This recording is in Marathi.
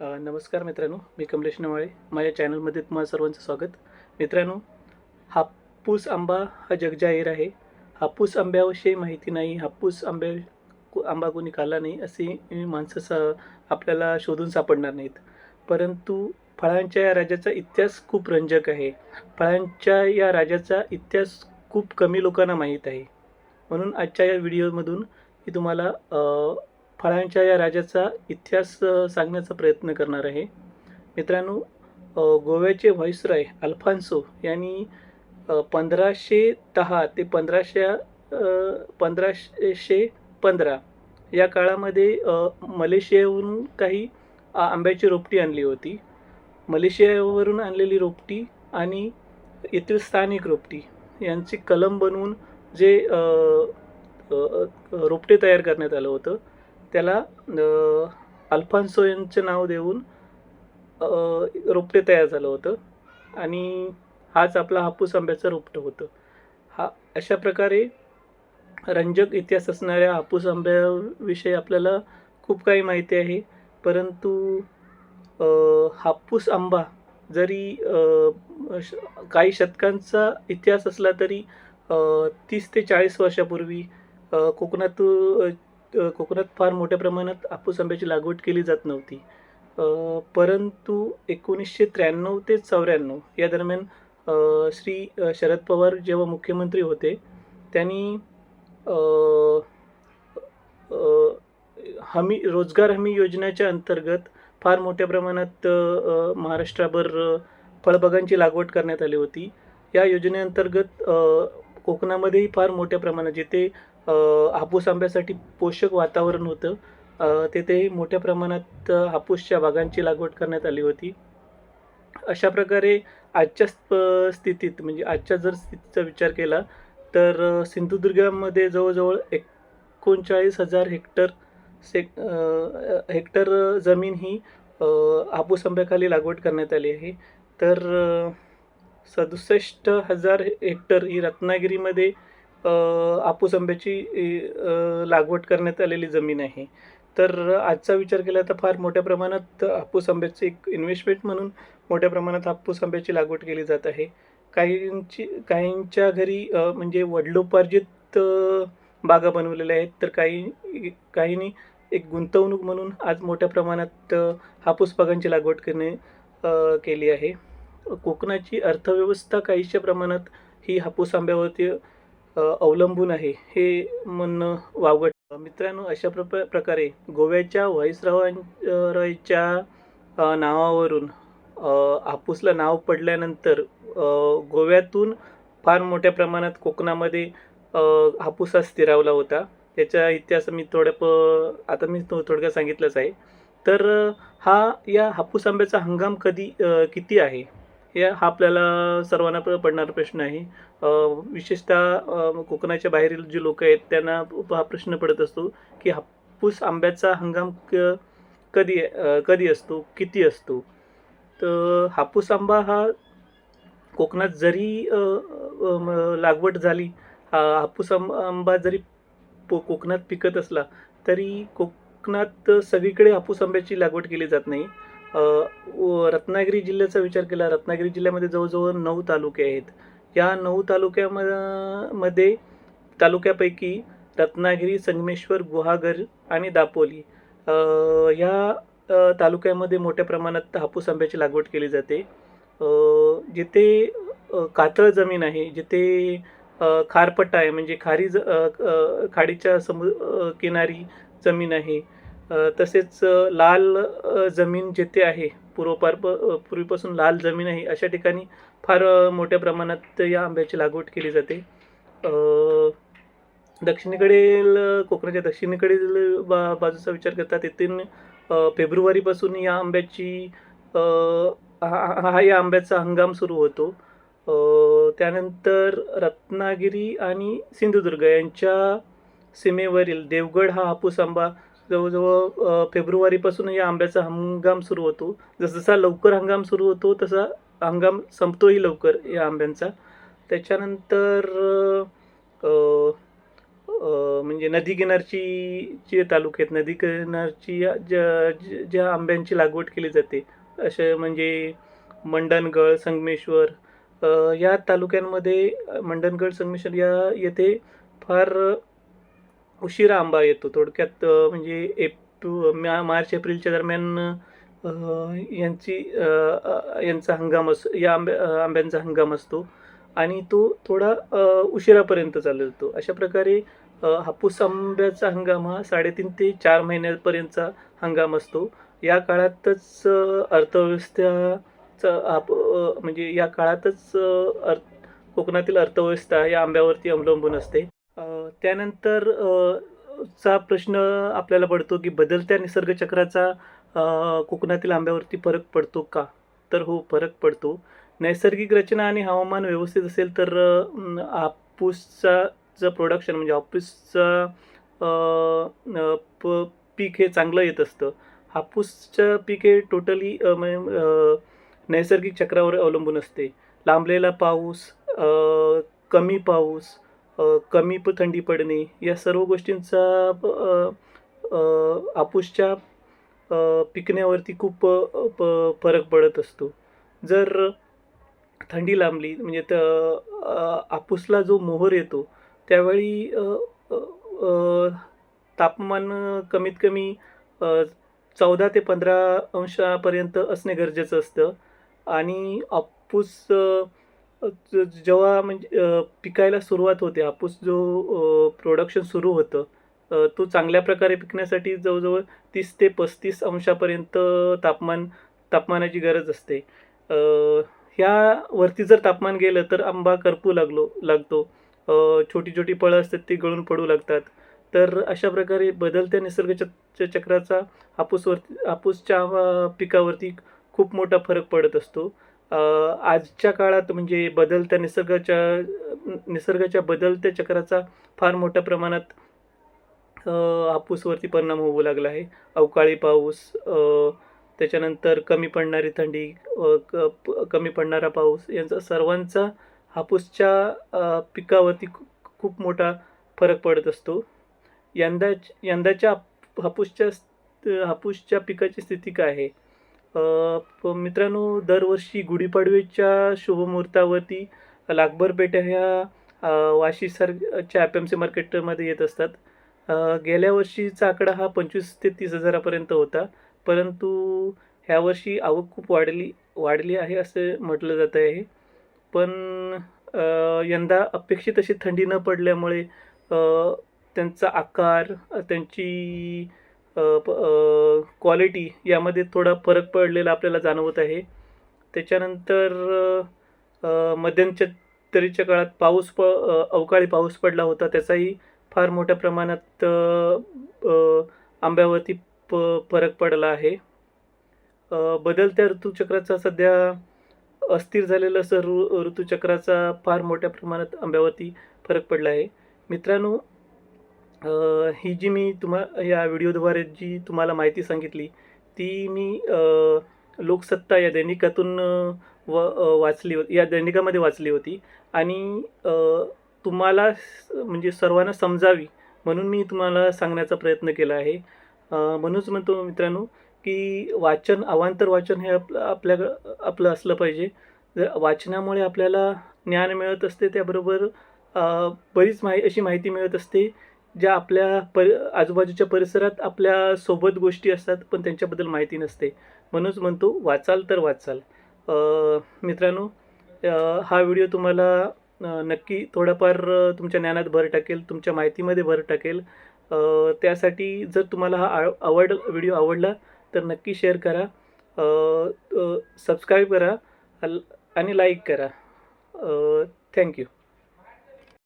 नमस्कार मित्रांनो मी कमलेश नवाळे. माझ्या चॅनलमध्ये तुम्हाला सर्वांचं स्वागत. मित्रांनो हापूस आंबा हा जगजाहीर आहे. हापूस आंब्याविषयी माहिती नाही हापूस आंब्या आंबा कोणी खाल्ला नाही अशी माणसं स आपल्याला शोधून सापडणार नाहीत. परंतु फळांच्या या राज्याचा इतिहास खूप रंजक आहे. फळांच्या या राज्याचा इतिहास खूप कमी लोकांना माहीत आहे. म्हणून आजच्या या व्हिडिओमधून मी तुम्हाला फळांच्या या राजाचा इतिहास सांगण्याचा प्रयत्न करणार आहे. मित्रांनो गोव्याचे व्हाईसराय अल्फान्सो यांनी पंधराशे दहा ते पंधराशे पंधराशे पंधरा या काळामध्ये मलेशियावरून मलेशियाहून काही आंब्याची रोपटी आणली होती. मलेशियावरून आणलेली रोपटी आणि येथील स्थानिक रोपटी यांची कलम बनवून जे रोपटे तयार करण्यात आलं होतं. त्याला अल्फान्सो यांचं नाव देऊन रोपटे तयार झालं होतं. आणि हाच आपला हापूस आंब्याचं रोपटं होतं. हा अशा प्रकारे रंजक इतिहास असणाऱ्या हापूस आंब्याविषयी आपल्याला खूप काही माहिती आहे. परंतु हापूस आंबा जरी श- काही शतकांचा इतिहास असला तरी तीस ते चाळीस वर्षापूर्वी कोकणातून कोकणात फार मोठ्या प्रमाणात हापूस आंब्याची लागवड केली जात नव्हती. परंतु एकोणीसशे त्र्याण्णव ते चौऱ्याण्णव या दरम्यान श्री शरद पवार जेव्हा मुख्यमंत्री होते त्यांनी हमी रोजगार हमी योजनेच्या अंतर्गत फार मोठ्या प्रमाणात महाराष्ट्राभर फळबागांची लागवड करण्यात आली होती. या योजनेअंतर्गत कोकणामध्येही फार मोठ्या प्रमाणात जिथे हापूस आंब्यासाठी पोषक वातावरण होतं. तेथे तेथेही मोठ्या प्रमाणात हापूसच्या बागांची लागवड करण्यात आली होती. अशा प्रकारे आजच्या स्थितीत म्हणजे आजच्या जर स्थितीचा विचार केला तर सिंधुदुर्गामध्ये जवळजवळ एकोणचाळीस हजार हेक्टर से हेक्टर जमीन ही हापूस आंब्याखाली लागवड करण्यात आली आहे. तर सदुसष्ट हजार हेक्टर ही रत्नागिरीमध्ये आपूस हापूस आंब्याची लागवड करण्यात आलेली जमीन आहे. तर आजचा विचार केला तर फार मोठ्या प्रमाणात हापूस आंब्याची एक इन्व्हेस्टमेंट म्हणून मोठ्या प्रमाणात हापूस आंब्याची लागवड केली जात आहे. काहींची काहींच्या घरी म्हणजे वडिलोपार्जित बागा बनवलेल्या आहेत. तर काही काहींनी एक गुंतवणूक म्हणून आज मोठ्या प्रमाणात हापूस बागांची लागवड करणे केली आहे. कोकणाची अर्थव्यवस्था काहीशा प्रमाणात ही हापूस आंब्यावरती अवलंबून आहे हे म्हणणं वावगट. मित्रांनो अशा प्र प्रकारे गोव्याच्या व्हाईसरावांच्या नावावरून हापूसला नाव पडल्यानंतर गोव्यातून फार मोठ्या प्रमाणात कोकणामध्ये हापूस हा स्थिरावला होता. त्याचा इतिहास मी थोड्या प आता मी थोडक्यात सांगितलंच आहे. तर हा या हापूस आंब्याचा हंगाम कधी किती आहे? हे हा आपल्याला सर्वांना पडणारा प्रश्न आहे. विशेषतः कोकणाच्या बाहेरील जे लोक आहेत त्यांना हा प्रश्न पडत असतो की हापूस आंब्याचा हंगाम क कधी कधी असतो? किती असतो? तर हापूस आंबा हा कोकणात जरी लागवड झाली हा हापूस आंबा जरी पो कोकणात पिकत असला तरी कोकणात सगळीकडे हापूस आंब्याची लागवड केली जात नाही. रत्नागिरी जिल्ह्याचा विचार केला रत्नागिरी जिल्ह्यामध्ये जवळजवळ नऊ तालुके आहेत. या नऊ तालुक्याममध्ये तालुक्यापैकी रत्नागिरी संगमेश्वर गुहागर आणि दापोली ह्या तालुक्यामध्ये मोठ्या प्रमाणात हापूस आंब्याची लागवड केली जाते. जिथे कातळ जमीन आहे जिथे खारपट्टा आहे म्हणजे खारी ज खाडीच्या समु किनारी जमीन आहे तसेच लाल जमीन जिथे आहे पूर्वपार प- पूर्वीपासून लाल जमीन आहे अशा ठिकाणी फार मोठ्या प्रमाणात या आंब्याची लागवड केली जाते. दक्षिणेकडील कोकणाच्या दक्षिणेकडील बा बाजूचा विचार करता तेथून फेब्रुवारीपासून या आंब्याची हा हा- हा या आंब्याचा हंगाम सुरू होतो. त्यानंतर रत्नागिरी आणि सिंधुदुर्ग यांच्या सीमेवरील देवगड हा हापूस आंबा जवळजवळ फेब्रुवारीपासून या आंब्याचा हंगाम सुरू होतो. जसजसा लवकर हंगाम सुरू होतो तसा हंगाम संपतोही लवकर या आंब्यांचा. त्याच्यानंतर म्हणजे नदी किनारची जे तालुके आहेत नदी किनारची या- ज्या ज्या- ज्या आंब्यांची लागवड केली जाते असे म्हणजे मंडणगड संगमेश्वर या तालुक्यांमध्ये मंडणगड संगमेश्वर या येथे फार उशिरा आंबा येतो. थोडक्यात म्हणजे एप मा- मार्च एप्रिलच्या दरम्यान यांची यांचा हंगाम अस या आंब्या आंब्यांचा हंगाम असतो. आणि तो थोडा उशिरापर्यंत उशिरापर्यंत चालतो. अशा प्रकारे हापूस आंब्याचा हंगाम हा साडेतीन ते चार महिन्यापर्यंतचा हंगाम असतो. या काळातच अर्थव्यवस्थाचा अर्थव्यवस्थेचा म्हणजे या काळातच अर्थ कोकणातील अर्थव्यवस्था या आंब्यावरती अवलंबून असते. त्यानंतर चा प्रश्न आपल्याला पडतो की बदलत्या निसर्ग चक्राचा कोकणातील आंब्यावरती फरक पडतो का? तर हो फरक पडतो. नैसर्गिक रचना आणि हवामान व्यवस्थित असेल तर हापूसचा चं प्रोडक्शन म्हणजे हापूसचा प पीक हे चांगलं येत असतं. हापूसचं पीक हे टोटली म्हणजे नैसर्गिक चक्रावर अवलंबून असते. लांबलेला पाऊस कमी पाऊस कमी प थंडी पडणे या सर्व गोष्टींचा आपूसच्या पिकण्यावरती खूप प फरक पडत असतो. जर थंडी लांबली म्हणजे त आपूसला जो मोहर येतो त्यावेळी तापमान कमीत कमी चौदा ते पंधरा अंशापर्यंत असणे गरजेचं असतं. आणि आपूस जेव्हा म्हणजे पिकायला सुरुवात होते हापूस जो प्रोडक्शन सुरू होतं तो चांगल्या प्रकारे पिकण्यासाठी जवळजवळ तीस ते पस्तीस अंशापर्यंत तापमान तापमानाची गरज असते. ह्यावरती जर तापमान गेलं तर आंबा करपू लागलो लागतो. छोटी छोटी फळं असतात ती गळून पडू लागतात. तर अशा प्रकारे बदलत्या निसर्ग चक्राचा हापूसवरती हापूसच्या पिकावरती खूप मोठा फरक पडत असतो. आजच्या काळात म्हणजे बदलत्या निसर्गाच्या निसर्गाच्या बदलत्या चक्राचा फार मोठ्या प्रमाणात हापूसवरती परिणाम होऊ लागला आहे. अवकाळी पाऊस त्याच्यानंतर कमी पडणारी थंडी क कमी पडणारा पाऊस यांचा सर्वांचा हापूसच्या पिकावरती खूप मोठा फरक पडत असतो. यंदा यंदाच्या हापूसच्या हापूसच्या पिकाची स्थिती काय आहे? मित्रांनो दरवर्षी गुढीपाडव्याच्या शुभमुहूर्तावरती लागभर पेट्या ह्या अ, वाशीसारख्या एफ एम सी मार्केटमध्ये येत असतात. गेल्या वर्षीचा आकडा हा पंचवीस ते तीस हजारापर्यंत होता. परंतु ह्या वर्षी आवक खूप वाढली वाढली आहे असं म्हटलं जात आहे. पण यंदा अपेक्षित अशी थंडी न पडल्यामुळे त्यांचा आकार त्यांची क्वालिटी यामध्ये थोडा फरक पडलेला आपल्याला जाणवत आहे. त्याच्यानंतर अ, मध्यंतरीच्या काळात पाऊस प अवकाळी पाऊस पडला होता. त्याचाही फार मोठ्या प्रमाणात आंब्यावरती प फरक पडला आहे. बदलत्या ऋतूचक्राचा सध्या अस्थिर झालेलं सर ऋ ऋतूचक्राचा फार मोठ्या प्रमाणात आंब्यावरती फरक पडला आहे. मित्रांनो ही जी मी तुम्हा या व्हिडिओद्वारे जी तुम्हाला माहिती सांगितली ती मी लोकसत्ता या दैनिकातून व वाचली होती या दैनिकामध्ये वाचली होती. आणि तुम्हाला स- म्हणजे सर्वांना समजावी म्हणून मी तुम्हाला सांगण्याचा प्रयत्न केला आहे. म्हणूनच म्हणतो मित्रांनो की वाचन अवांतर वाचन हे आपलं आपल्याकडं आपलं असलं पाहिजे. वाचनामुळे आपल्याला ज्ञान मिळत असते त्याबरोबर बरीच माहि अशी माहिती मिळत असते ज्या आपल्या परि आजूबाजूच्या परिसरात आपल्यासोबत गोष्टी असतात पण त्यांच्याबद्दल माहिती नसते. म्हणूनच म्हणतो वाचाल तर वाचाल. मित्रांनो हा व्हिडिओ तुम्हाला नक्की थोडाफार तुमच्या ज्ञानात भर टाकेल तुमच्या माहितीमध्ये भर टाकेल. त्यासाठी जर तुम्हाला हा आव आवड व्हिडिओ आवडला तर नक्की शेअर करा. सबस्क्राईब करा आणि लाईक करा. थँक्यू.